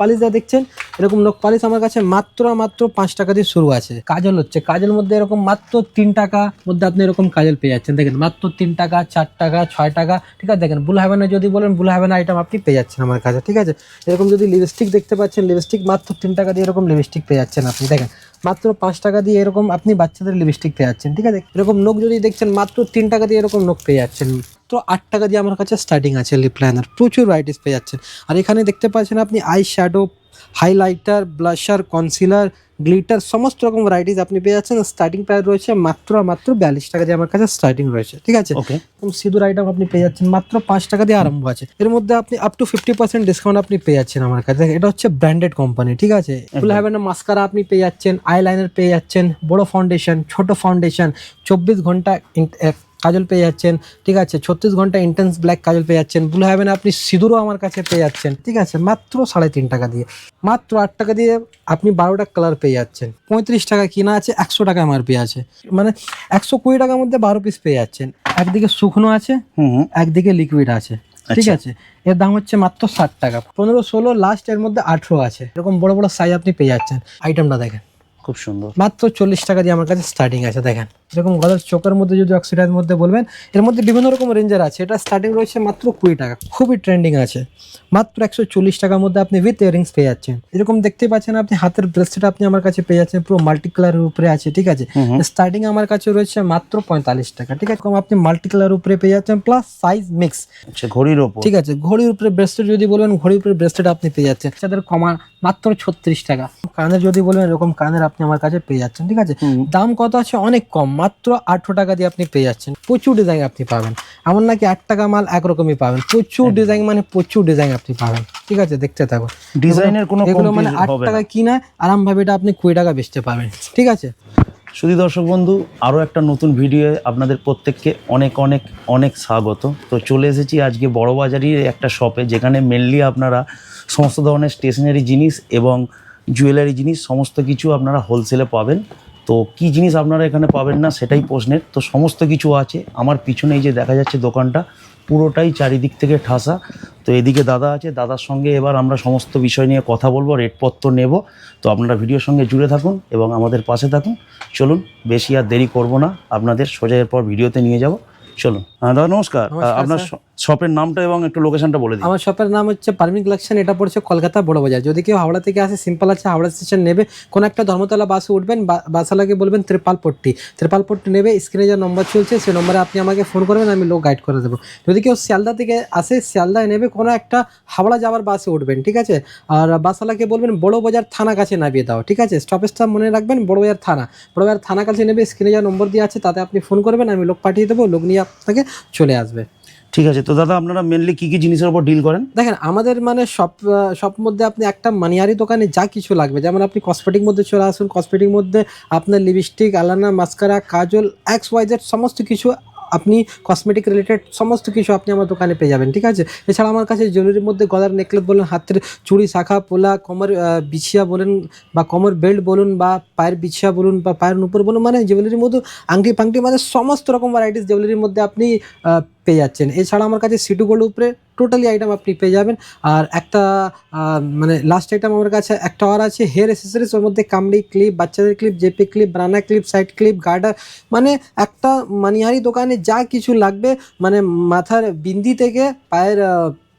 Polish যা দেখছেন? এরকম নখ পালিশ আমার কাছে মাত্র মাত্র পাঁচ টাকা দিয়ে শুরু আছে। কাজল হচ্ছে। কাজল মধ্যে এরকম মাত্র তিন টাকা মধ্যে আপনি এরকম কাজল পেয়ে যাচ্ছেন। দেখেন, মাত্র তিন টাকা, চার টাকা, ছয় টাকা, ঠিক আছে? দেখেন বুল হ্যাভেনা যদি বলেন বুল হ্যাভেনা আইটেম আপনি পেয়ে যাচ্ছেন আমার কাছে, ঠিক আছে? এরকম যদি লিপস্টিক দেখতে পাচ্ছেন লিপস্টিক মাত্র তিন টাকা দিয়ে এরকম লিপস্টিক পেয়ে যাচ্ছেন আপনি। দেখেন, মাত্র পাঁচ টাকা দিয়ে এরকম আপনি বাচ্চাদের লিপস্টিক পেয়ে যাচ্ছেন, ঠিক আছে? এরকম নোক যদি দেখছেন, মাত্র তিন টাকা দিয়ে এরকম নোক পেয়ে যাচ্ছেন। তো আট টাকা দিয়ে আমার কাছে স্টার্টিং আছে লিপ লাইনার প্রচুর ভ্যারাইটিস পেয়ে যাচ্ছেন। আর এখানে দেখতে পাচ্ছেন আপনি eye shadow highlighter blusher concealer glitter সমস্ত রকম ভ্যারাইটিস আপনি পেয়ে যাচ্ছেন। স্টার্টিং প্রাইস রয়েছে মাত্র মাত্র বিয়াল্লিশ টাকা দিয়ে আমার কাছে স্টার্টিং রয়েছে। ঠিক আছে? ওকে এরকম সিঁদুর আইটেম আপনি পেয়ে যাচ্ছেন মাত্র পাঁচ টাকা দিয়ে আরম্ভ আছে। এর মধ্যে আপনি up to fifty percent discount আপনি পেয়ে যাচ্ছেন আমার কাছে। এটা হচ্ছে ব্র্যান্ডেড কোম্পানি ঠিক আছে? ফুল হ্যাভেন মাস্কারা আপনি পেয়ে যাচ্ছেন আইলাইনার পেয়ে যাচ্ছেন বড় ফাউন্ডেশন ছোট ফাউন্ডেশন চব্বিশ ঘণ্টা কাজল পেয়ে যাচ্ছেন ঠিক আছে? ছত্রিশ ঘণ্টা ইন্টেন্স ব্ল্যাক কাজল পেয়ে যাচ্ছেন। ব্লু হ্যাভেন আপনি সিঁদুরও আমার কাছে পেয়ে যাচ্ছেন ঠিক আছে? মাত্র সাড়ে তিন টাকা দিয়ে। মাত্র আট টাকা দিয়ে আপনি বারোটা কালার পেয়ে যাচ্ছেন। পঁয়ত্রিশ টাকা কিনা আছে একশো টাকা এমআরপি আছে। মানে একশো কুড়ি টাকার মধ্যে বারো পিস পেয়ে যাচ্ছেন। একদিকে শুকনো আছে একদিকে লিকুইড আছে ঠিক আছে? এর দাম হচ্ছে মাত্র ষাট টাকা। পনেরো ষোলো লাস্ট এর মধ্যে আঠেরো আছে। এরকম বড় বড় সাইজ আপনি পেয়ে যাচ্ছেন। আইটেমটা দেখেন। খুব সুন্দর। মাত্র চল্লিশ টাকা দিয়ে আমার কাছে স্টার্টিং আছে দেখেন। এরকম গলার চোখের মধ্যে যদি অক্সিডাইজ মধ্যে বলবেন এর মধ্যে বিভিন্ন রকম রেঞ্জের আছে। এটা স্টার্টিং রয়েছে মাত্র কুড়ি টাকা। খুবই ট্রেন্ডিং আছে। মাত্র একশো চল্লিশ টাকার মধ্যে আপনি উইথ ইয়ারিংস পেয়ে যাচ্ছেন। এরকম দেখতে পাচ্ছেন আপনি হাতের ব্রেসলেট আপনি আমার কাছে পেয়ে যাচ্ছেন পুরো মাল্টি কালারের উপরে আছে ঠিক আছে? স্টার্টিং আমার কাছে রয়েছে মাত্র পঁয়তাল্লিশ টাকা ঠিক আছে? আপনি মাল্টি কালার উপরে পেয়ে যাচ্ছেন প্লাস সাইজ মিক্স ঘড়ির উপর। ঠিক আছে ঘড়ির উপরে ব্রেসলেট যদি বলবেন ঘড়ির উপরে ব্রেসলেট আপনি পেয়ে যাচ্ছেন। তাদের কমা মাত্র ছত্রিশ টাকা। কানের যদি বলবেন এরকম কানের আপনি আমার কাছে পেয়ে যাচ্ছেন ঠিক আছে? দাম কত আছে? অনেক কম। মাত্র আটশো টাকা দিয়ে আপনি পেয়ে যাচ্ছেন। প্রচুর ডিজাইন আপনি পাবেন। এমন নাকি আট টাকা মাল একরকমই পাবেন। প্রচুর ডিজাইন মানে প্রচুর ডিজাইন আপনি পাবেন। ঠিক আছে? দেখতে থাকুন। ডিজাইনের কোনো এগুলো মানে আট টাকা কিনা আরামভাবে এটা আপনি কুড়ি টাকা বেচতে পাবেন ঠিক আছে? শুধু দর্শক বন্ধু আরও একটা নতুন ভিডিও আপনাদের প্রত্যেককে অনেক অনেক অনেক স্বাগত। তো চলে এসেছি আজকে বড়বাজারির একটা শপে যেখানে মেনলি আপনারা সমস্ত ধরনের স্টেশনারি জিনিস এবং জুয়েলারি জিনিস সমস্ত কিছু আপনারা হোলসেলে পাবেন। তো কি জিনিস আপনারা এখানে পাবেন না সেটাই প্রশ্নের। তো সমস্ত কিছু আছে। আমার পিছনে এই যে দেখা যাচ্ছে দোকানটা পুরোটাই চারিদিক থেকে ঠাসা। তো এদিকে দাদা আছে দাদার সঙ্গে এবার আমরা সমস্ত বিষয় নিয়ে কথা বলব রেটপত্র নেব। তো আপনারা ভিডিওর সঙ্গে জুড়ে থাকুন এবং আমাদের পাশে থাকুন। চলুন বেশি আর দেরি করব না। আপনাদের সোজা এরপর ভিডিওতে নিয়ে যাব। চলুন। হ্যাঁ দাদা নমস্কার। আপনার। শপের নামটা এবং একটু লোকেশনটা বলে দিন। আমার শপের নাম হচ্ছে পারমিন কালেকশন এটা পড়ছে কলকাতা বড় বাজার। যদি কেউ হাওড়া থেকে আসে সিম্পল আছে, হাওড়া স্টেশন নেবে, কোনো একটা ধর্মতলা বাসে উঠবেন বাসালাকে বলবেন ত্রিপালপট্টি। ত্রিপালপট্টি নেবে স্ক্রিনে যে নম্বর চলছে, সেই নম্বরে আপনি আমাকে ফোন করবেন, আমি লোক গাইড করে দেবো। যদি কেউ শিয়ালদা থেকে আসে, শিয়ালদায় নেবে, কোনো একটা হাওড়া যাওয়ার বাসে উঠবেন, ঠিক আছে? আর বাসালাকে বলবেন, বড় বাজার থানা কাছে নামিয়ে দাও ঠিক আছে? স্টপেজটা মনে রাখবেন, বড় বাজার থানা। বড় বাজার থানা কাছে নেবে স্ক্রিনে যা নম্বর দিয়ে আছে, তাতে আপনি ফোন করবেন, আমি লোক পাঠিয়ে দেবো, লোক নিয়ে আপনাকে চলে আসবে। ঠিক আছে, তো দাদা আপনারা মেনলি কি কি জিনিসের উপর ডিল করেন? দেখেন, আমাদের মানে সব সব মধ্যে আপনি একটা মানিয়ারি দোকানে যা কিছু লাগবে, যেমন আপনি কসমেটিক মধ্যে চলে আসুন কসমেটিক মধ্যে আপনার lipstick Alana mascara kajal X Y Z সমস্ত কিছু আপনি কসমেটিক রিলেটেড সমস্ত কিছু আপনি আমার দোকানে পেয়ে যাবেন, ঠিক আছে? এছাড়া আমার কাছে জুয়েলারির মধ্যে গলার নেকলেস বলুন, হাতের চুড়ি, শাখা, পোলা, কোমর বিছিয়া বলুন বা কোমর বেল্ট বলুন বা পায়ের বিছিয়া বলুন বা পায়ের উপর বলুন মানে জুয়েলারির মধ্যে আংটি, ফাংটি মানে সমস্ত রকম ভ্যারাইটিস জুয়েলারির মধ্যে আপনি পেয়ে যাচ্ছেন। এছাড়া আমার কাছে সিটু গোল্ড উপরে টোটালি আইটেম আপনি পেয়ে যাবেন। আর একটা মানে লাস্ট আইটেম আমার কাছে একটা আর আছে হেয়ার অ্যাসেসরিজ ওর মধ্যে কামড়ি ক্লিপ বাচ্চাদের ক্লিপ জেপি ক্লিপ ব্রানা ক্লিপ সাইড ক্লিপ গার্ডার মানে একটা মানিহারি দোকানে যা কিছু লাগবে মানে মাথার বিন্দি থেকে পায়ের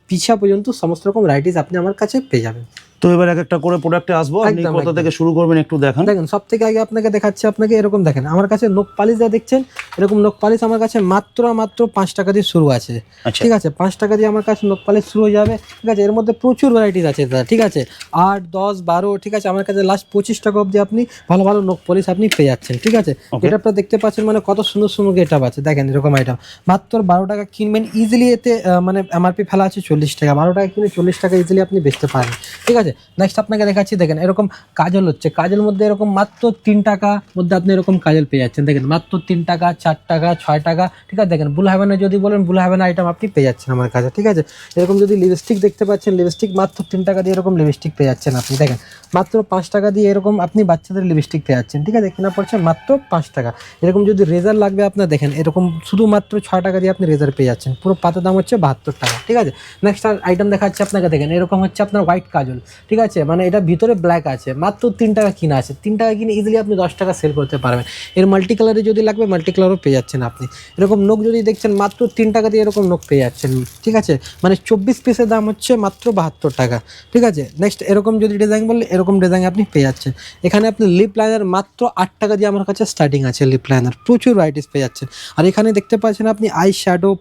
পিছা পর্যন্ত সমস্ত রকম ভ্যারাইটিস আপনি আমার কাছে পেয়ে যাবেন। তো এবার এক একটা করে প্রোডাক্টে আসব। আপনি কোথা থেকে শুরু করবেন একটু দেখান। দেখেন সব থেকে আগে আপনাকে দেখাচ্ছি আপনাকে এরকম দেখেন। আমার কাছে নোক পালিশ যা দেখছেন এরকম নোক পালিশ আমার কাছে মাত্র মাত্র পাঁচ টাকা দিয়ে শুরু আছে। আচ্ছা। ঠিক আছে? পাঁচ টাকা দিয়ে আমার কাছে নোক পালিশ শুরু হয়ে যাবে। ঠিক আছে? এর মধ্যে প্রচুর ভ্যারাইটিস আছে দাদা। ঠিক আছে? আট দশ বারো ঠিক আছে? আমার কাছে লাস্ট পঁচিশ টাকা অবধি আপনি ভালো ভালো নোক পলিশ আপনি পেয়ে যাচ্ছেন। ঠিক আছে? এটা আপনারা দেখতে পাচ্ছেন মানে কত সুন্দর সুন্দর গেটআপ আছে। দেখেন এরকম আইটেম মাত্র বারো টাকা কিনবেন ইজিলি এতে মানে এমআরপি ফেলা আছে চল্লিশ টাকা। বারো টাকা কিনে চল্লিশ টাকা ইজিলি আপনি বেচতে পারেন। ঠিক আছে? নেক্সট আপনাকে দেখাচ্ছি, দেখেন, এরকম কাজল হচ্ছে। কাজল মধ্যে এরকম মাত্র তিন টাকা মধ্যে আপনি এরকম কাজল পেয়ে যাচ্ছেন। দেখেন, মাত্র তিন টাকা, চার টাকা, ছয় টাকা, ঠিক আছে? দেখেন বুল হ্যাভেনা যদি বলেন বুল হ্যাভেনা আইটেম আপনি পেয়ে যাচ্ছেন আমার কাছে, ঠিক আছে? এরকম যদি লিপস্টিক দেখতে পাচ্ছেন লিপস্টিক মাত্র তিন টাকা দিয়ে এরকম লিপস্টিক পেয়ে যাচ্ছেন আপনি। দেখেন, মাত্র পাঁচ টাকা দিয়ে এরকম আপনি বাচ্চাদের লিপস্টিক পেয়ে যাচ্ছেন, ঠিক আছে? কিনা পড়ছে মাত্র পাঁচ টাকা। এরকম যদি রেজার লাগবে আপনার, দেখেন, এরকম শুধুমাত্র ছয় টাকা দিয়ে আপনি রেজার পেয়ে যাচ্ছেন। পুরো পাতার দাম হচ্ছে বাহাত্তর টাকা, ঠিক আছে? নেক্সট আইটেম দেখাচ্ছে আপনাকে, দেখেন, এরকম হচ্ছে আপনার হোয়াইট কাজল। ঠিক আছে? মানে এটা ভিতরে ব্ল্যাক আছে। মাত্র তিন টাকা কিনা আছে। তিন টাকা কিনে ইজিলি আপনি দশ টাকা সেল করতে পারবেন। এর মাল্টি কালারে যদি লাগবে মাল্টি কালারও পেয়ে যাচ্ছেন আপনি। এরকম নোক যদি দেখছেন, মাত্র তিন টাকা দিয়ে এরকম নোক পেয়ে যাচ্ছেন। ঠিক আছে? মানে চব্বিশ পিসের দাম হচ্ছে মাত্র বাহাত্তর টাকা। ঠিক আছে? নেক্সট এরকম যদি ডিজাইন বললে এরকম ডিজাইন আপনি পেয়ে যাচ্ছেন। এখানে আপনি লিপ লাইনার মাত্র আট টাকা দিয়ে আমার কাছে স্টার্টিং আছে লিপ লাইনার প্রচুর ভ্যারাইটিস পেয়ে যাচ্ছেন। আর এখানে দেখতে পাচ্ছেন আপনি eye shadow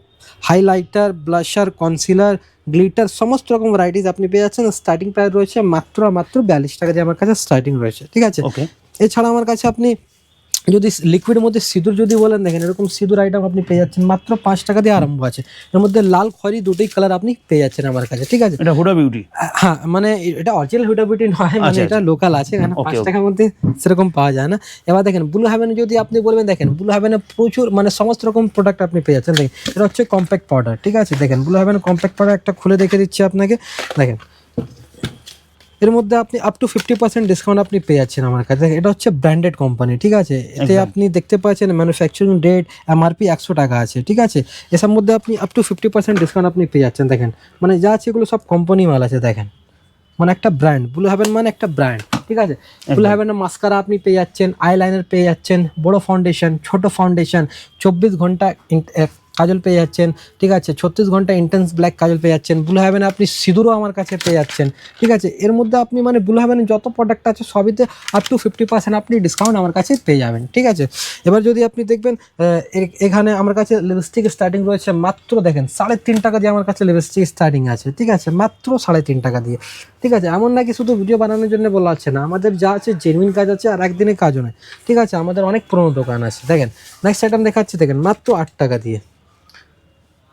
highlighter blusher concealer glitter সমস্ত রকম ভ্যারাইটিস আপনি পেয়ে যাচ্ছেন। স্টার্টিং প্রাইস রয়েছে মাত্র মাত্র বিয়াল্লিশ টাকা দিয়ে আমার কাছে স্টার্টিং রয়েছে ঠিক আছে? ওকে এছাড়া আমার কাছে আপনি যদি লিকুইডের মধ্যে সিঁদুর যদি বলেন দেখেন এরকম সিঁদুর আইটেম আপনি পেয়ে যাচ্ছেন। মাত্র পাঁচ টাকা দিয়ে আরম্ভ আছে। এর মধ্যে লাল খয়রি দুটোই কালার আপনি পেয়ে যাচ্ছেন আমার কাছে ঠিক আছে? এটা হুডা বিউটি হ্যাঁ মানে এটা অরিজিনাল হুডা বিউটি নয় মানে আচ্ছা, এটা লোকাল আছে এখানে পাঁচ টাকার মধ্যে সেরকম পাওয়া যায় না। এবার দেখেন ব্লু হ্যাভেন যদি আপনি বলবেন দেখেন ব্লু হ্যাভেনে প্রচুর মানে সমস্ত রকম প্রোডাক্ট আপনি পেয়ে যাচ্ছেন। দেখেন এটা হচ্ছে কম্প্যাক্ট পাউডার ঠিক আছে? দেখেন ব্লু হ্যাভেন কম্প্যাক্ট পাউডার একটা খুলে দেখে দিচ্ছি আপনাকে। দেখেন এর মধ্যে আপনি up to fifty percent discount আপনি পেয়ে যাচ্ছেন আমার কাছে। এটা হচ্ছে ব্র্যান্ডেড কোম্পানি ঠিক আছে? এতে আপনি দেখতে পাচ্ছেন ম্যানুফ্যাকচারিং ডেট এমআরপি একশো টাকা আছে ঠিক আছে? এসব মধ্যে আপনি up to fifty percent discount আপনি পেয়ে যাচ্ছেন দেখেন। মানে যা আছে এগুলো সব কোম্পানি মাল আছে দেখেন। মানে একটা ব্র্যান্ড ব্লু হ্যাভেন মানে একটা ব্র্যান্ড ঠিক আছে? ব্লু হ্যাভেনের মাস্কারা আপনি পেয়ে যাচ্ছেন আইলাইনার পেয়ে যাচ্ছেন বড় ফাউন্ডেশন ছোট ফাউন্ডেশন চব্বিশ ঘণ্টা কাজল পেয়ে যাচ্ছেন, ঠিক আছে? ছত্রিশ ঘণ্টা ইন্টেন্স ব্ল্যাক কাজল পেয়ে যাচ্ছেন ব্লু হ্যাভেন আপনি সিঁদুরও আমার কাছে পেয়ে যাচ্ছেন, ঠিক আছে? এর মধ্যে আপনি মানে ব্লু হ্যাভেনের যত প্রোডাক্ট আছে সবইতে আপ টু ফিফটি পার্সেন্ট আপনি ডিসকাউন্ট আমার কাছে পেয়ে যাবেন, ঠিক আছে? এবার যদি আপনি দেখবেন এখানে আমার কাছে লিপস্টিক স্টার্টিং রয়েছে মাত্র দেখেন, সাড়ে তিন টাকা দিয়ে আমার কাছে লিপস্টিক স্টার্টিং আছে, ঠিক আছে? মাত্র সাড়ে তিন টাকা দিয়ে, ঠিক আছে? এমন নাকি শুধু ভিডিও বানানোর জন্য বলা হচ্ছে না, আমাদের যা আছে জেনুইন কাজ আছে আর একদিনে কাজও নয়, ঠিক আছে? আমাদের অনেক পুরোনো দোকান আছে, দেখেন? নেক্সট আইটেম দেখাচ্ছি, দেখেন, মাত্র আট টাকা দিয়ে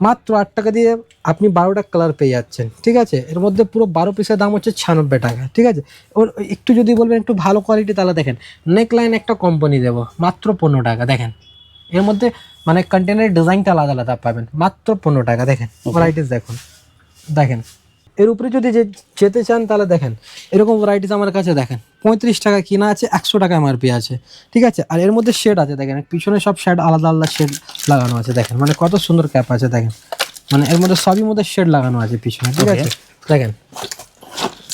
মাত্র আট টাকা দিয়ে আপনি বারোটা কালার পেয়ে যাচ্ছেন ঠিক আছে? এর মধ্যে পুরো বারো পিসের দাম হচ্ছে ছিয়ানব্বই টাকা ঠিক আছে? ওর একটু যদি বলবেন একটু ভালো কোয়ালিটি তাহলে দেখেন নেকলাইন একটা কোম্পানি দেবো মাত্র পনেরো টাকা দেখেন? এর মধ্যে মানে কন্টেনারের ডিজাইনটা আলাদা আলাদা পাবেন মাত্র পনেরো টাকা দেখেন? ভ্যারাইটিস দেখুন দেখেন? এর উপরে যদি যে যেতে চান তাহলে দেখেন এরকম ভ্যারাইটিস আমার কাছে দেখেন। পঁয়ত্রিশ টাকা কিনা আছে একশো টাকা এমআরপি আছে। ঠিক আছে? আর এর মধ্যে শেড আছে দেখেন পিছনে সব শেড আলাদা আলাদা শেড লাগানো আছে দেখেন। মানে কত সুন্দর ক্যাপ আছে দেখেন। মানে এর মধ্যে সবই মধ্যে শেড লাগানো আছে পিছনে ঠিক আছে? দেখেন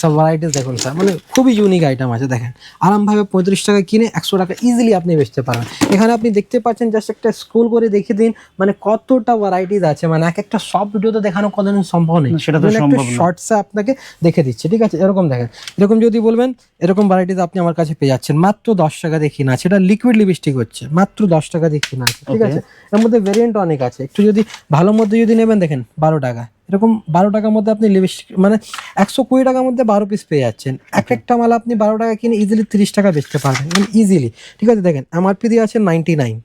সব ভ্যারাইটিস দেখুন স্যার মানে খুবই ইউনিক আইটেম আছে দেখেন। আরামভাবে পঁয়ত্রিশ টাকা কিনে একশো টাকা ইজিলি আপনি বেচতে পারবেন। এখানে আপনি দেখতে পাচ্ছেন জাস্ট একটা স্কুল করে দেখিয়ে দিন মানে কতটা ভ্যারাইটিস আছে মানে এক একটা সব ভিডিওতে দেখানো কতদিন সম্ভব নেই। সেটা তো সম্ভব না। শর্টসে আপনাকে দেখে দিচ্ছে ঠিক আছে? এরকম দেখেন। এরকম যদি বলবেন এরকম ভ্যারাইটিস আপনি আমার কাছে পেয়ে যাচ্ছেন। মাত্র দশ টাকা দিয়ে কিনা আছে এটা লিকুইড লিপস্টিক হচ্ছে। মাত্র দশ টাকা দিয়ে কিনা আছে ঠিক আছে? এর মধ্যে ভেরিয়েন্ট অনেক আছে। একটু যদি ভালো মধ্যে যদি নেবেন দেখেন বারো টাকা। এরকম বারো টাকার মধ্যে আপনি লিপস্টিক মানে একশো কুড়ি টাকার মধ্যে বারো পিস পেয়ে যাচ্ছেন। এক একটা মাল আপনি বারো টাকা কিনে ইজিলি তিরিশ টাকা বেচতে পারবেন ইজিলি ঠিক আছে দেখেন এমআরপি দিয়ে আছে নাইনটি নাইন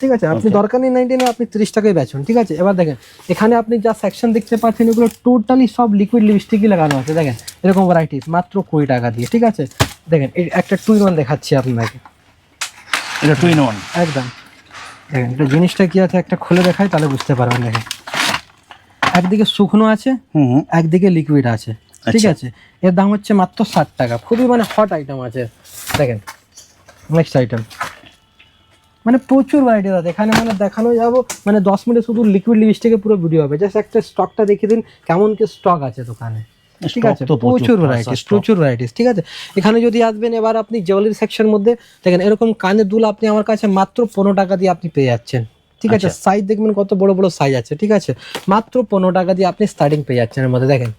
ঠিক আছে আপনি দরকার নেই নাইনটি আপনি তিরিশ টাকায় বেচুন। ঠিক আছে এবার দেখেন এখানে আপনি যা সেকশন দেখতে পাচ্ছেন এগুলো টোটালি সব লিকুইড লিপস্টিকই লাগানো আছে। দেখেন এরকম ভ্যারাইটিস মাত্র কুড়ি টাকা দিয়ে। ঠিক আছে দেখেন একটা টু ইন ওয়ান দেখাচ্ছি আপনাকে। এটা টু ইন ওয়ান একদম। দেখেন এটা জিনিসটা কি আছে একটা খুলে দেখায় তাহলে বুঝতে পারবেন দেখেন। একদিকে শুকনো আছে একদিকে লিকুইড আছে। ঠিক আচ্ছা। আছে? এর দাম হচ্ছে মাত্র ষাট টাকা। খুবই মানে হট আইটেম আছে। দেখেন নেক্সট আইটেম মানে প্রচুর ভ্যারাইটি দাদা এখানে মানে দেখানো যাব মানে দশ মিনিটে শুধু লিকুইড লিপস্টিকে পুরো ভিডিও হবে। জাস্ট একটা স্টকটা দেখিয়ে দিন কেমন কি স্টক আছে দোকানে। ঠিক আছে? প্রচুর ভ্যারাইটিস প্রচুর ভ্যারাইটিস ঠিক আছে? এখানে যদি আসবেন এবার আপনি জুয়েলারি সেকশন মধ্যে দেখেন এরকম কানের দুল আপনি আমার কাছে মাত্র পনেরো টাকা দিয়ে আপনি পেয়ে যাচ্ছেন। ঠিক আছে আচ্ছা। সাইজ দেখবেন কত বড় বড় সাইজ আছে ঠিক আছে? মাত্র পনেরো টাকা দিয়ে আপনি স্টার্টিং পেয়ে যাচ্ছেন এর মধ্যে দেখেন।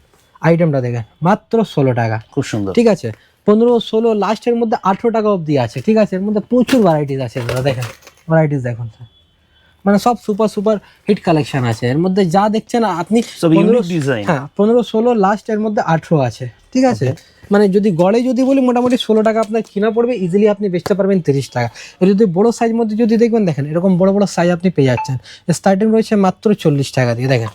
আইটেমটা দেখেন মাত্র ষোলো টাকা। খুব সুন্দর। ঠিক আছে? পনেরো ষোলো লাস্টের মধ্যে আঠেরো টাকা অবধি আছে ঠিক আছে? এর মধ্যে প্রচুর ভ্যারাইটিস আছে দাদা দেখেন। ভ্যারাইটিস দেখুন স্যার মানে সব সুপার সুপার হিট কালেকশন আছে। এর মধ্যে যা দেখছেন আপনি হ্যাঁ পনেরো ষোলো লাস্ট এর মধ্যে আঠেরো আছে ঠিক আছে? মানে যদি গড়ে যদি বলি মোটামুটি ষোলো টাকা আপনার কিনা পড়বে ইজিলি আপনি বেচতে পারবেন তিরিশ টাকা। যদি বড় সাইজ মধ্যে যদি দেখবেন দেখেন এরকম বড় বড় সাইজ আপনি পেয়ে যাচ্ছেন। স্টার্টিং রয়েছে মাত্র চল্লিশ টাকা দিয়ে দেখেন।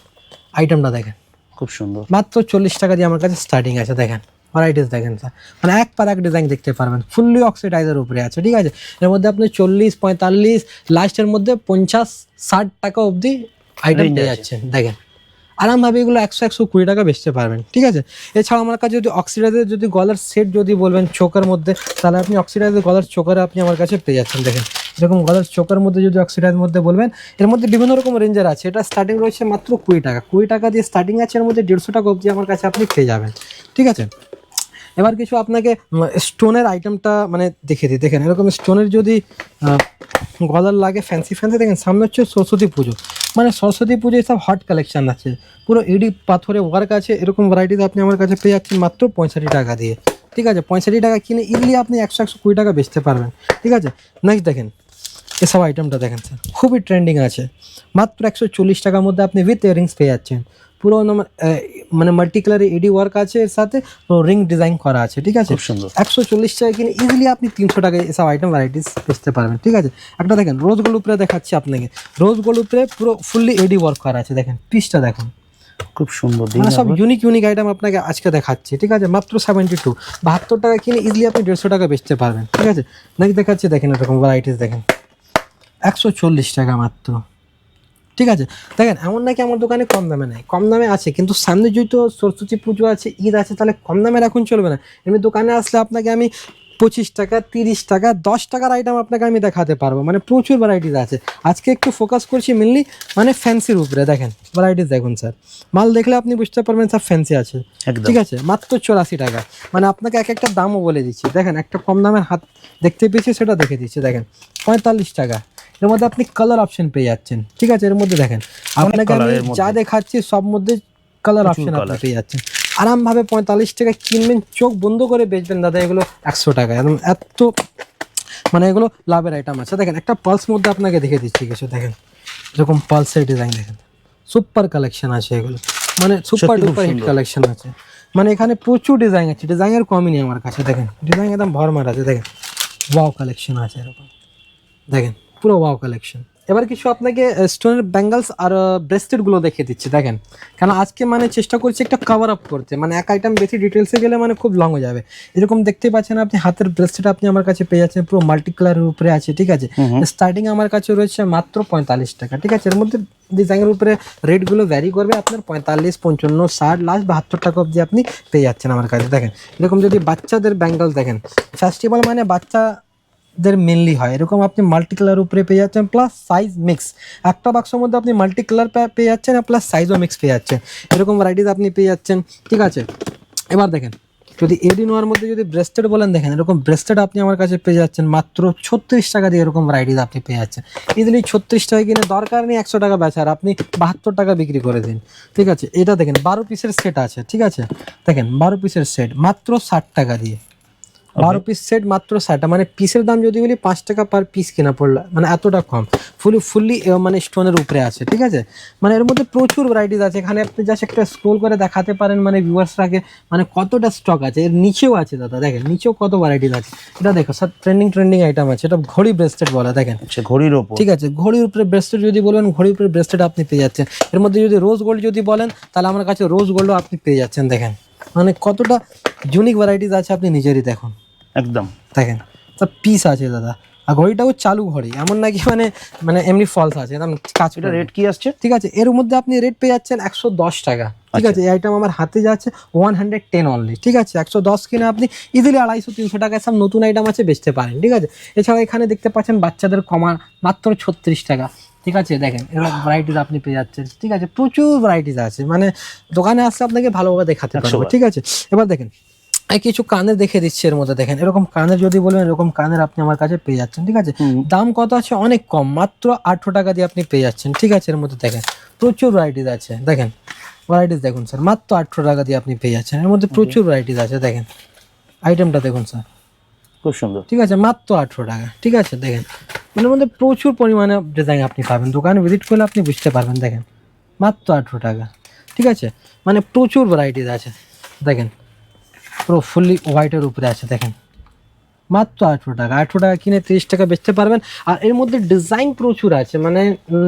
আইটেমটা দেখেন। খুব সুন্দর। মাত্র চল্লিশ টাকা দিয়ে আমার কাছে স্টার্টিং আছে দেখেন। ভ্যারাইটিস দেখেন স্যার মানে এক পার এক ডিজাইন দেখতে পারবেন। ফুললি অক্সিডাইজের উপরে আছে ঠিক আছে? এর মধ্যে আপনি চল্লিশ পঁয়তাল্লিশ লাস্টের মধ্যে পঞ্চাশ ষাট টাকা অবধি আইটেম পেয়ে যাচ্ছেন দেখেন। আরামভাবে এগুলো একশো একশো কুড়ি টাকা বেচতে পারবেন, ঠিক আছে? এছাড়া আমার কাছে যদি অক্সিডাইজের যদি গলার সেট যদি বলবেন চোখের মধ্যে, তাহলে আপনি অক্সিডাইজের গলার চোকারে আপনি আমার কাছে পেয়ে যাচ্ছেন, দেখেন। এরকম গলার চোখের মধ্যে যদি অক্সিডাইজ মধ্যে বলবেন, এর মধ্যে বিভিন্ন রকম রেঞ্জের আছে। এটা স্টার্টিং রয়েছে মাত্র কুড়ি টাকা। কুড়ি টাকা দিয়ে স্টার্টিং আছে, এর মধ্যে দেড়শো টাকা অবধি আমার কাছে আপনি পেয়ে যাবেন, ঠিক আছে? এবার কিছু আপনাকে স্টোনের আইটেমটা মানে দেখে দিই। দেখেন, এরকম স্টোনের যদি গলার লাগে ফ্যান্সি ফ্যান্সি দেখেন, সামনে হচ্ছে সরস্বতী পুজো। মানে সরস্বতী পুজোয় সব হট কালেকশন আছে। পুরো এডি পাথরে ওয়ার্ক আছে, এরকম ভ্যারাইটিস আপনি আমার কাছে পেয়ে যাচ্ছেন মাত্র পঁয়ষট্টি টাকা দিয়ে। ঠিক আছে, পঁয়ষট্টি টাকা কিনে ইডলি আপনি একশো একশো কুড়ি টাকা বেচতে পারবেন। ঠিক আছে নেক্সট দেখেন এসব আইটেমটা দেখেন স্যার খুবই ট্রেন্ডিং আছে। মাত্র একশো চল্লিশ টাকার মধ্যে আপনি উইথ ইয়ারিংস পেয়ে যাচ্ছেন। পুরো মানে মাল্টি কালারের এডি ওয়ার্ক আছে এর সাথে রিং ডিজাইন করা আছে ঠিক আছে? খুব সুন্দর। একশো চল্লিশ টাকা কিনে ইজিলি আপনি তিনশো টাকায় এসব আইটেম ভ্যারাইটিস বেচতে পারবেন ঠিক আছে? একটা দেখেন রোজ গোল্ড উপরে দেখাচ্ছি আপনাকে। রোজ গোল্ড উপরে পুরো ফুললি এডি ওয়ার্ক করা আছে দেখেন পিসটা দেখুন। খুব সুন্দর মানে সব ইউনিক ইউনিক আইটেম আপনাকে আজকে দেখাচ্ছি ঠিক আছে? মাত্র সেভেন্টি টু বাহাত্তর টাকা কিনে ইজিলি আপনি দেড়শো টাকা বেচতে পারবেন ঠিক আছে? নেক্সট দেখাচ্ছি দেখেন এরকম ভ্যারাইটিস দেখেন। একশো চল্লিশ টাকা মাত্র। ঠিক আছে? দেখেন এমন নাকি আমার দোকানে কম দামে নেই। কম দামে আছে কিন্তু সামনে যেহেতু সরস্বতী পুজো আছে ঈদ আছে তাহলে কম দামের এখন চলবে না। এমনি দোকানে আসলে আপনাকে আমি পঁচিশ টাকা তিরিশ টাকা দশ টাকার আইটেম আপনাকে আমি দেখাতে পারব। মানে প্রচুর ভ্যারাইটিস আছে। আজকে একটু ফোকাস করছি মেনলি মানে ফ্যান্সির উপরে। দেখেন ভ্যারাইটিস দেখুন স্যার মাল দেখলে আপনি বুঝতে পারবেন স্যার ফ্যান্সি আছে। ঠিক আছে? মাত্র চৌরাশি টাকা। মানে আপনাকে এক একটা দামও বলে দিচ্ছি। দেখেন একটা কম দামের হাত দেখতে পেয়েছি সেটা দেখে দিচ্ছি। দেখেন পঁয়তাল্লিশ টাকা। এর মধ্যে আপনি কালার অপশন পেয়ে যাচ্ছেন। ঠিক আছে এর মধ্যে দেখেন। আপনাকে আমি যা দেখাচ্ছি সব মধ্যে কালার অপশন আপনি পেয়ে যাচ্ছেন। আরামভাবে পঁয়তাল্লিশ টাকা কিনবেন চোখ বন্ধ করে বেচবেন দাদা এগুলো একশো টাকা। একদম এত মানে এগুলো লাভের আইটেম আছে। দেখেন একটা পালস মধ্যে আপনাকে দেখে দিচ্ছি কিছু দেখেন। এরকম পালসের ডিজাইন দেখেন। সুপার কালেকশন আছে এগুলো। মানে সুপার ডুপার হিট কালেকশন আছে। মানে এখানে প্রচুর ডিজাইন আছে। ডিজাইনের কমই নেই আমার কাছে দেখেন। ডিজাইন একদম ভরমার আছে দেখেন। ওয়াও কালেকশন আছে এরকম। দেখেন। পুরো ওয়াও কালেকশন এবার কিছু আপনাকে স্টোনের ব্যাঙ্গলস আর ব্রেসলেটগুলো দেখিয়ে দিচ্ছি দেখেন। কেন আজকে মানে চেষ্টা করছি একটা কভার আপ করতে। মানে এক আইটেম বেশি ডিটেলসে গেলে মানে খুব লং হয়ে যাবে। এরকম দেখতে পাচ্ছেন আপনি হাতের ব্রেসলেট আপনি আমার কাছে পেয়ে যাচ্ছেন পুরো মাল্টি কালারের উপরে আছে ঠিক আছে? স্টার্টিং আমার কাছে রয়েছে মাত্র পঁয়তাল্লিশ টাকা ঠিক আছে? এর মধ্যে ডিজাইনের উপরে রেটগুলো ভ্যারি করবে আপনার পঁয়তাল্লিশ পঞ্চান্ন ষাট লাস্ট বাহাত্তর টাকা অবধি আপনি পেয়ে যাচ্ছেন আমার কাছে দেখেন? এরকম যদি বাচ্চাদের ব্যাঙ্গল দেখেন ফেস্টিভ্যাল মানে বাচ্চা দের মেনলি হয়। এরকম আপনি মাল্টি কালার উপরে পেয়ে যাচ্ছেন প্লাস সাইজ মিক্স একটা বাক্সের মধ্যে আপনি মাল্টি কালার পেয়ে যাচ্ছেন আর প্লাস সাইজও মিক্স পেয়ে যাচ্ছেন। এরকম ভ্যারাইটিস আপনি পেয়ে যাচ্ছেন। ঠিক আছে? এবার দেখেন, যদি এডি নোয়ার মধ্যে যদি ব্রেস্টেড বলেন, দেখেন এরকম ব্রেস্টেড আপনি আমার কাছে পেয়ে যাচ্ছেন মাত্র ছত্রিশ টাকা দিয়ে এরকম ভ্যারাইটিস আপনি পেয়ে যাচ্ছেন। ইজিলি ছত্রিশ টাকা কিনে দরকার নেই, একশো টাকা বেচার। আপনি বাহাত্তর টাকা বিক্রি করে দিন। ঠিক আছে? এটা দেখেন, বারো পিসের সেট আছে। ঠিক আছে? দেখেন, বারো পিসের সেট মাত্র ষাট টাকা দিয়ে। বারো পিস সেট মাত্র ষাট। মানে পিসের দাম যদি বলি পাঁচ টাকা পার পিস কেনা পড়ল মানে এতটা কম। ফুলি ফুললি মানে স্টোনের উপরে আছে ঠিক আছে? মানে এর মধ্যে প্রচুর ভ্যারাইটিস আছে। এখানে আপনি জাস্ট একটা স্ক্রোল করে দেখাতে পারেন মানে ভিউয়ার্সরাকে মানে কতটা স্টক আছে। এর নিচেও আছে দাদা দেখেন নিচেও কত ভ্যারাইটিস আছে। এটা দেখো স্যার ট্রেন্ডিং ট্রেন্ডিং আইটেম আছে। এটা ঘড়ি ব্রেসলেট বলা দেখেন। আচ্ছা ঘড়ির ওপর। ঠিক আছে ঘড়ির উপরে ব্রেসলেট যদি বলবেন ঘড়ির উপরে ব্রেসলেট আপনি পেয়ে যাচ্ছেন। এর মধ্যে যদি রোজ গোল্ড যদি বলেন তাহলে আমার কাছে রোজ গোল্ডও আপনি পেয়ে যাচ্ছেন দেখেন। মানে কতটা ইউনিক ভ্যারাইটিস আছে আপনি নিজেরই দেখুন। একদম। দেখেন সব পিস আছে দাদা। আর ঘড়িটাও চালু ঘড়ি এমন নাকি মানে মানে এমনি ফলস আছে। একদম কাজ এটা রেট কি আসছে? ঠিক আছে এর মধ্যে আপনি রেট পেয়ে যাচ্ছেন একশো দশ টাকা। ঠিক আছে এই আইটেম আমার হাতে যাচ্ছে ওয়ান হান্ড্রেড টেন অনলি ঠিক আছে একশো দশ কিনে আপনি ইজিলি আড়াইশো তিনশো টাকায় সব নতুন আইটেম আছে বেচতে পারেন। ঠিক আছে এছাড়া এখানে দেখতে পাচ্ছেন বাচ্চাদের কমা মাত্র ছত্রিশ টাকা। ঠিক আছে দেখেন এরকম ভ্যারাইটিস আপনি পেয়ে যাচ্ছেন। ঠিক আছে প্রচুর ভ্যারাইটিস আছে। মানে দোকানে আসলে আপনাকে ভালোভাবে দেখাতে পারব। ঠিক আছে এবার দেখেন কিছু কানের দেখে দিচ্ছি এর মধ্যে দেখেন। এরকম কানের যদি বলবেন এরকম কানের আপনি আমার কাছে পেয়ে যাচ্ছেন ঠিক আছে? দাম কত আছে? অনেক কম মাত্র আটশো টাকা দিয়ে আপনি পেয়ে যাচ্ছেন ঠিক আছে? এর মধ্যে দেখেন প্রচুর ভ্যারাইটিস আছে দেখেন? ভ্যারাইটিস দেখুন স্যার মাত্র আটশো টাকা দিয়ে আপনি পেয়ে যাচ্ছেন এর মধ্যে প্রচুর ভ্যারাইটিস আছে দেখেন। আইটেমটা দেখুন স্যার খুব সুন্দর। ঠিক আছে মাত্র আটশো টাকা ঠিক আছে? দেখেন এর মধ্যে প্রচুর পরিমাণে ডিজাইন আপনি পাবেন দোকানে ভিজিট করলে আপনি বুঝতে পারবেন দেখেন। মাত্র আটশো টাকা ঠিক আছে? মানে প্রচুর ভ্যারাইটিস আছে দেখেন। পুরো ফুললি হোয়াইটের উপরে আছে, দেখেন। মাত্র আঠেরো টাকা। আঠেরো টাকা কিনে তিরিশ টাকা বেচতে পারবেন। আর এর মধ্যে ডিজাইন প্রচুর আছে মানে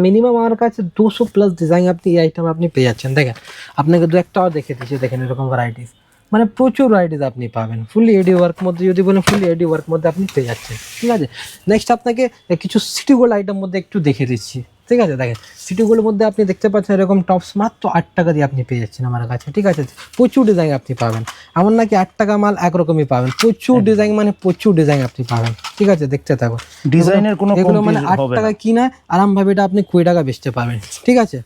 মিনিমাম আমার কাছে দুশো প্লাস ডিজাইন আপনি এই আইটেম আপনি পেয়ে যাচ্ছেন। দেখেন, আপনাকে দু একটাও দেখে দিচ্ছি, দেখেন এরকম ভ্যারাইটিস মানে প্রচুর ভ্যারাইটিস আপনি পাবেন। ফুললি এডি ওয়ার্ক মধ্যে, যদি বলেন ফুললি এডি ওয়ার্ক মধ্যে আপনি পেয়ে যাচ্ছেন। ঠিক আছে? নেক্সট আপনাকে কিছু সিটি গোল্ড আইটেম মধ্যে একটু দেখে দিচ্ছি। ঠিক আছে দেখেন সিটিগুলোর মধ্যে আপনি দেখতে পাচ্ছেন এরকম টপস মাত্র আট টাকা দিয়ে আপনি পেয়ে যাচ্ছেন আমার কাছে ঠিক আছে? প্রচুর ডিজাইন আপনি পাবেন। এমন নাকি আট টাকা মাল একরকমই পাবেন। প্রচুর ডিজাইন মানে প্রচুর ডিজাইন আপনি পাবেন ঠিক আছে? দেখতে থাকুন। ডিজাইনের কোনো এগুলো মানে আট টাকা কিনা আরামভাবে এটা আপনি কুড়ি টাকা বেচতে পারবেন ঠিক আছে?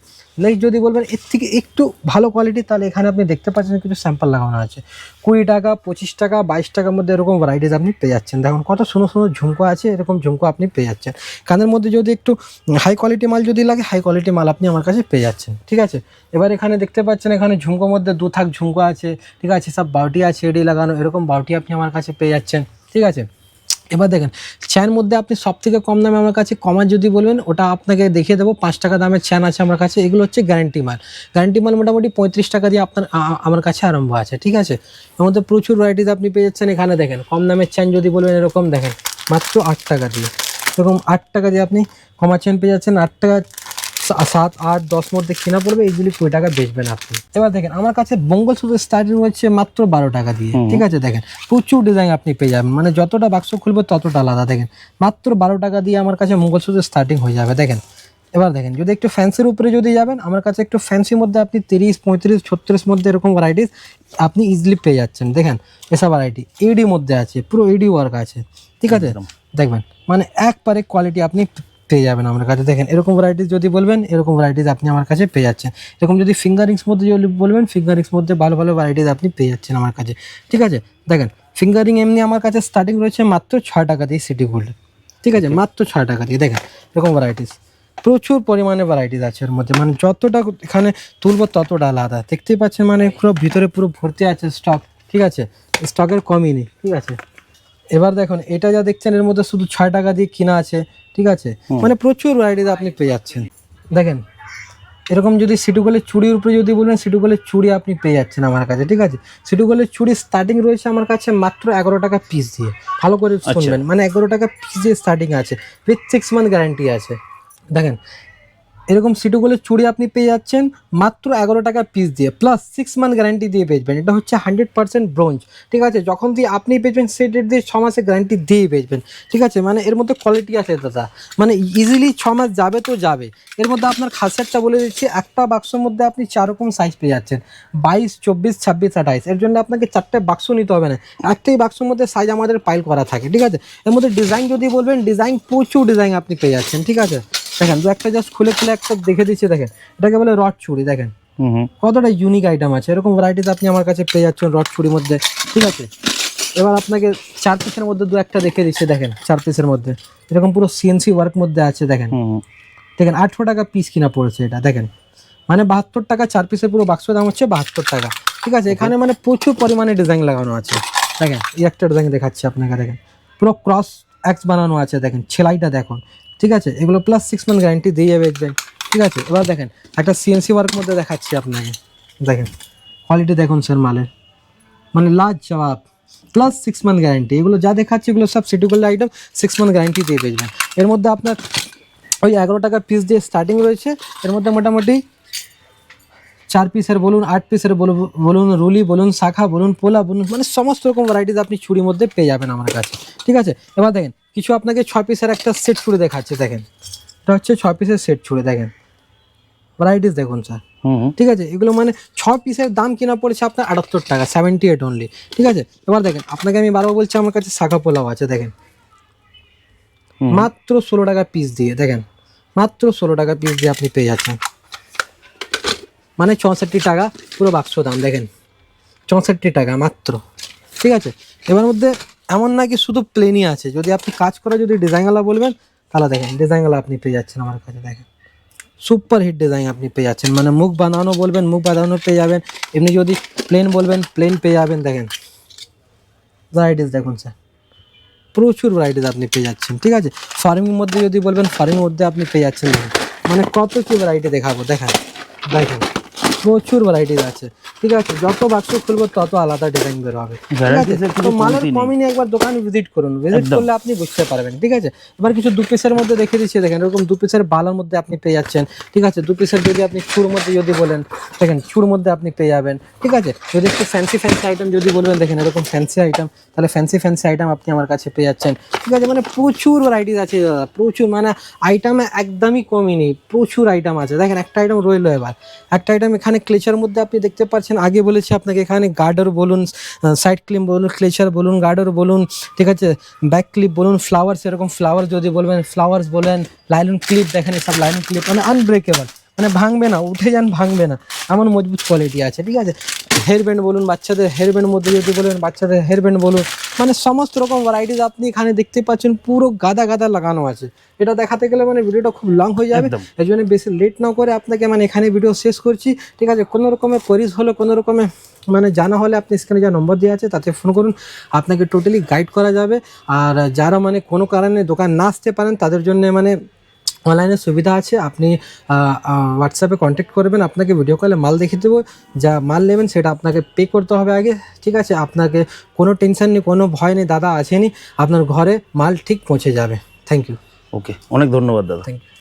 নেক্সট যদি বলবেন, এর থেকে একটু ভালো কোয়ালিটি তাহলে এখানে আপনি দেখতে পাচ্ছেন কিছু স্যাম্পল লাগানো আছে। কুড়ি টাকা, পঁচিশ টাকা, বাইশ টাকার মধ্যে এরকম ভ্যারাইটিস আপনি পেয়ে যাচ্ছেন। দেখুন, কত সুন্দর সুন্দর ঝুমকো আছে, এরকম ঝুমকো আপনি পেয়ে যাচ্ছেন। কানের মধ্যে যদি একটু হাই কোয়ালিটি মাল যদি লাগে হাই কোয়ালিটি মাল আপনি আমার কাছে পেয়ে যাচ্ছেন। ঠিক আছে? এবার এখানে দেখতে পাচ্ছেন, এখানে ঝুমকোর মধ্যে দু থাক ঝুমকো আছে। ঠিক আছে, সব বাউটি আছে, এডি লাগানো, এরকম বাউটি আপনি আমার কাছে পেয়ে যাচ্ছেন। ঠিক আছে? এবার দেখেন, চ্যান মধ্যে আপনি সব থেকে কম দামে আমার কাছে কমার যদি বলবেন, ওটা আপনাকে দেখিয়ে দেবো, পাঁচ টাকা দামের চ্যান আছে আমার কাছে, এগুলো হচ্ছে গ্যারান্টি মাল। গ্যারান্টি মাল মোটামুটি পঁয়ত্রিশ টাকা দিয়ে আপনার আমার কাছে আরম্ভ আছে, ঠিক আছে? এর মধ্যে প্রচুর ভ্যারাইটিস আপনি পেয়ে যাচ্ছেন এখানে দেখেন, কম দামের চ্যান যদি বলবেন এরকম দেখেন, মাত্র আট টাকা দিয়ে। এরকম আট টাকা দিয়ে আপনি কমার চ্যান পেয়ে যাচ্ছেন, আট টাকা সাত আট দশ মধ্যে কেনা পড়বে এইগুলি কুড়ি টাকা বেচবেন আপনি। এবার দেখেন আমার কাছে বঙ্গল মঙ্গলসূত্র স্টার্টিং হচ্ছে মাত্র বারো টাকা দিয়ে। ঠিক আছে দেখেন প্রচুর ডিজাইন আপনি পেয়ে যাবেন। মানে যতটা বাক্স খুলবে ততটা আলাদা দেখেন। মাত্র বারো টাকা দিয়ে আমার কাছে মঙ্গল মঙ্গলসূত্র স্টার্টিং হয়ে যাবে দেখেন। এবার দেখেন যদি একটু ফ্যান্সির উপরে যদি যাবেন আমার কাছে একটু ফ্যান্সির মধ্যে আপনি তিরিশ পঁয়ত্রিশ ছত্রিশ মধ্যে এরকম ভ্যারাইটিস আপনি ইজিলি পেয়ে যাচ্ছেন। দেখেন এসব ভ্যারাইটি এডি মধ্যে আছে পুরো এডি ওয়ার্ক আছে। ঠিক আছে? দেখবেন মানে একবারে কোয়ালিটি আপনি পেয়ে যাবেন আমার কাছে। দেখেন এরকম ভ্যারাইটিস যদি বলবেন এরকম ভ্যারাইটিস আপনি আমার কাছে পেয়ে যাচ্ছেন। এরকম যদি ফিঙ্গারিংস মধ্যে যদি বলবেন ফিঙ্গারিংস মধ্যে ভালো ভালো ভ্যারাইটিস আপনি পেয়ে যাচ্ছেন আমার কাছে। ঠিক আছে? দেখেন ফিঙ্গারিং এমনি আমার কাছে স্টার্টিং রয়েছে মাত্র ছয় টাকা দিয়ে সিটি গোল্ড ঠিক আছে? মাত্র ছয় টাকা দিয়ে। দেখেন এরকম ভ্যারাইটিস প্রচুর পরিমাণে ভ্যারাইটিস আছে এর মধ্যে। মানে যতটা এখানে তুলবো ততটা আলাদা। দেখতেই পাচ্ছেন মানে পুরো ভিতরে পুরো ভর্তি আছে স্টক ঠিক আছে? স্টকের কমই নেই। ঠিক আছে? এবার দেখুন এটা যা দেখছেন এর মধ্যে শুধু ছয় টাকা দিয়ে কিনা আছে ঠিক আছে? মানে প্রচুর ভ্যারাইটিস আপনি পেয়ে যাচ্ছেন। দেখেন এরকম যদি সিটুগলের চুড়ির উপরে যদি বলেন সিটুগলের চুড়ি আপনি পেয়ে যাচ্ছেন আমার কাছে ঠিক আছে? সিটুগলের চুড়ি স্টার্টিং রয়েছে আমার কাছে মাত্র এগারো টাকা পিস দিয়ে। ভালো করে শুনবেন মানে এগারো টাকা পিস দিয়ে স্টার্টিং আছে উইথ সিক্স মান্থ গ্যারান্টি আছে। দেখেন এরকম সিটুগুলোর চুড়ি আপনি পেয়ে যাচ্ছেন মাত্র এগারো টাকা পিস দিয়ে প্লাস সিক্স মান্থ গ্যারান্টি দিয়ে বেচবেন। এটা হচ্ছে হান্ড্রেড পার্সেন্ট ব্রোঞ্জ ঠিক আছে? যখন দিয়ে আপনি বেচবেন সেই ডেট দিয়ে ছ মাসের গ্যারান্টি দিয়ে বেচবেন, ঠিক আছে? মানে এর মধ্যে কোয়ালিটি আছে দাদা। মানে ইজিলি ছ মাস যাবে তো যাবে। এর মধ্যে আপনার খাসিয়াতটা বলে দিচ্ছি, একটা বাক্সের মধ্যে আপনি চার রকম সাইজ পেয়ে যাচ্ছেন। বাইশ, চব্বিশ, ছাব্বিশ, আঠাইশ, এর জন্য আপনাকে চারটে বাক্স নিতে হবে না। একটাই বাক্সের মধ্যে সাইজ আমাদের পাইল করা থাকে, ঠিক আছে? এর মধ্যে ডিজাইন যদি বলবেন ডিজাইন প্রচুর ডিজাইন আপনি পেয়ে যাচ্ছেন, ঠিক আছে? দেখেন দু একটা জাস্ট খুলে খুলে একটা দেখে দিচ্ছি দেখেন। এটাকে বলে রড চুড়ি দেখেন। কতটা ইউনিক আইটেম আছে। এরকম ভ্যারাইটিস আপনি আমার কাছে পেয়ে যাচ্ছেন রড চুড়ির মধ্যে। ঠিক আছে? এবার আপনাকে চার পিসের মধ্যে দু একটা দেখে দিচ্ছে দেখেন চার পিসের মধ্যে। এরকম পুরো সিএনসি ওয়ার্ক মধ্যে আছে দেখেন। দেখেন আটশো টাকা পিস কিনা পড়েছে এটা দেখেন। মানে বাহাত্তর টাকা চার পিসের পুরো বাক্স দাম হচ্ছে বাহাত্তর টাকা। ঠিক আছে? এখানে মানে প্রচুর পরিমাণে ডিজাইন লাগানো আছে। দেখেন এই একটা ডিজাইন দেখাচ্ছি আপনাকে দেখেন। পুরো ক্রস অ্যাক্স বানানো আছে দেখেন সেলাইটা দেখুন। ঠিক আছে? এগুলো প্লাস সিক্স মান্থ গ্যারান্টি দিয়ে যাবে বেচবেন ঠিক আছে? এবার দেখেন, একটা সিএনসি ওয়ার্ক মধ্যে দেখাচ্ছি আপনাকে। দেখেন কোয়ালিটি দেখুন স্যার মালের। মানে লাজ জবাব প্লাস সিক্স মান্থ গ্যারান্টি এগুলো যা দেখাচ্ছি, এগুলো সব সিটিগুলো আইটেম সিক্স মান্থ গ্যারান্টি দিয়ে বেচবেন এর মধ্যে আপনার ওই এগারো টাকা পিস দিয়ে স্টার্টিং রয়েছে। এর মধ্যে মোটামুটি চার পিসের বলুন, আট পিসের বলু- বলুন, রুলি বলুন, শাখা বলুন, পোলা বলুন মানে সমস্ত রকম ভ্যারাইটিস আপনি চুড়ির মধ্যে পেয়ে যাবেন আমার কাছে। ঠিক আছে? এবার দেখেন কিছু আপনাকে ছয় পিসের একটা সেট চুড়ি দেখাচ্ছে দেখেন। এটা হচ্ছে ছয় পিসের সেট চুড়ি দেখেন। ভ্যারাইটিস দেখুন স্যার। ঠিক আছে? এগুলো মানে ছ পিসের দাম কিনা পড়েছে আপনার আটাত্তর টাকা সেভেন্টি এইট অনলি ঠিক আছে? এবার দেখেন আপনাকে আমি বারবার বলছি আমার কাছে শাখা পোলাও আছে দেখেন। মাত্র ষোলো টাকা পিস দিয়ে দেখেন। মাত্র ষোলো টাকা পিস দিয়ে আপনি পেয়ে যাচ্ছেন। মানে চৌষট্টি টাকা পুরো বাক্স দাম দেখেন। চৌষট্টি টাকা মাত্র। ঠিক আছে? এবার মধ্যে এমন না কি শুধু প্লেনই আছে। যদি আপনি কাজ করে যদি ডিজাইনওয়ালা বলবেন, তাহলে দেখেন ডিজাইনওয়ালা আপনি পেয়ে যাচ্ছেন আমার কাছে, দেখেন। সুপার হিট ডিজাইন আপনি পেয়ে যাচ্ছেন। মানে মুখ বানানো বলবেন, মুখ বানানো পেয়ে যাবেন। এমনি যদি প্লেন বলবেন প্লেন পেয়ে যাবেন, দেখেন। ভ্যারাইটিস দেখুন স্যার প্রচুর ভ্যারাইটিস আপনি পেয়ে যাচ্ছেন, ঠিক আছে? ফার্মিং মধ্যে যদি বলবেন ফার্মিং মধ্যে আপনি পেয়ে যাচ্ছেন মানে কত কি ভ্যারাইটি দেখাবো, দেখেন। দেখেন। প্রচুর ভ্যারাইটিস আছে। ঠিক আছে যত বাক্স খুলবো তত আলাদা ডিজাইন বের হবে। ঠিক আছে? Varieties তো মালের কমই নেই একবার দোকানে ভিজিট করুন। ভিজিট করলে আপনি বুঝতে পারবেন ঠিক আছে? এবার কিছু দু পিসের মধ্যে দেখে দিচ্ছি দেখেন এরকম দু পিসের বালার মধ্যে আপনি পেয়ে যাচ্ছেন। ঠিক আছে দু পিসের যদি আপনি চুর মধ্যে যদি বলেন দেখেন চুর মধ্যে আপনি পেয়ে যাবেন। ঠিক আছে যদি একটু ফ্যান্সি ফ্যান্সি আইটেম যদি বলবেন দেখেন এরকম ফ্যান্সি আইটেম তাহলে ফ্যান্সি ফ্যান্সি আইটেম আপনি আমার কাছে পেয়ে যাচ্ছেন। ঠিক আছে মানে প্রচুর ভ্যারাইটিস আছে দাদা প্রচুর মানে আইটেমে একদমই কমই নেই প্রচুর আইটেম আছে। দেখেন একটা আইটেম রইল এবার। একটা আইটেম এখানে ক্লেচার মধ্যে আপনি দেখতে পাচ্ছেন, আগে বলেছি আপনাকে এখানে গার্ডার বলুন সাইড ক্লিপ বলুন ক্লেচার বলুন গার্ডার বলুন, ঠিক আছে? ব্যাক ক্লিপ বলুন ফ্লাওয়ার্স এরকম ফ্লাওয়ার যদি বলবেন ফ্লাওয়ার্স বলেন লাইলন ক্লিপ দেখেন সব লাইলন ক্লিপ মানে আনব্রেকেবল মানে ভাঙবে না উঠে যান ভাঙবে না। এমন মজবুত কোয়ালিটি আছে ঠিক আছে? হেয়ার ব্যান্ড বলুন বাচ্চাদের হেয়ার ব্যান্ড মধ্যে যদি বলেন বাচ্চাদের হেয়ার ব্যান্ড বলুন মানে সমস্ত রকম ভ্যারাইটিস আপনি এখানে দেখতে পাচ্ছেন পুরো গাদা গাদা লাগানো আছে। এটা দেখাতে গেলে মানে ভিডিওটা খুব লং হয়ে যাবে। এই জন্য বেশি লেট না করে আপনাকে মানে এখানে ভিডিও শেষ করছি ঠিক আছে? কোনো রকমের কোয়ারিজ হলে কোনো রকমের মানে জানা হলে আপনি স্ক্রিনে যা নম্বর দেওয়া আছে তাতে ফোন করুন। আপনাকে টোটালি গাইড করা যাবে। আর যারা মানে কোনো কারণে দোকান না আসতে পারেন তাদের জন্য মানে অনলাইনে সুবিধা আছে আপনি হোয়াটসঅ্যাপে কন্ট্যাক্ট করবেন আপনাকে ভিডিও কলে মাল দেখিয়ে দেবো যা মাল নেবেন সেটা আপনাকে পে করতে হবে আগে ঠিক আছে? আপনাকে কোনো টেনশন নেই কোনো ভয় নেই দাদা আসেনি আপনার ঘরে মাল ঠিক পৌঁছে যাবে। থ্যাংক ইউ ওকে অনেক ধন্যবাদ দাদা। Thank you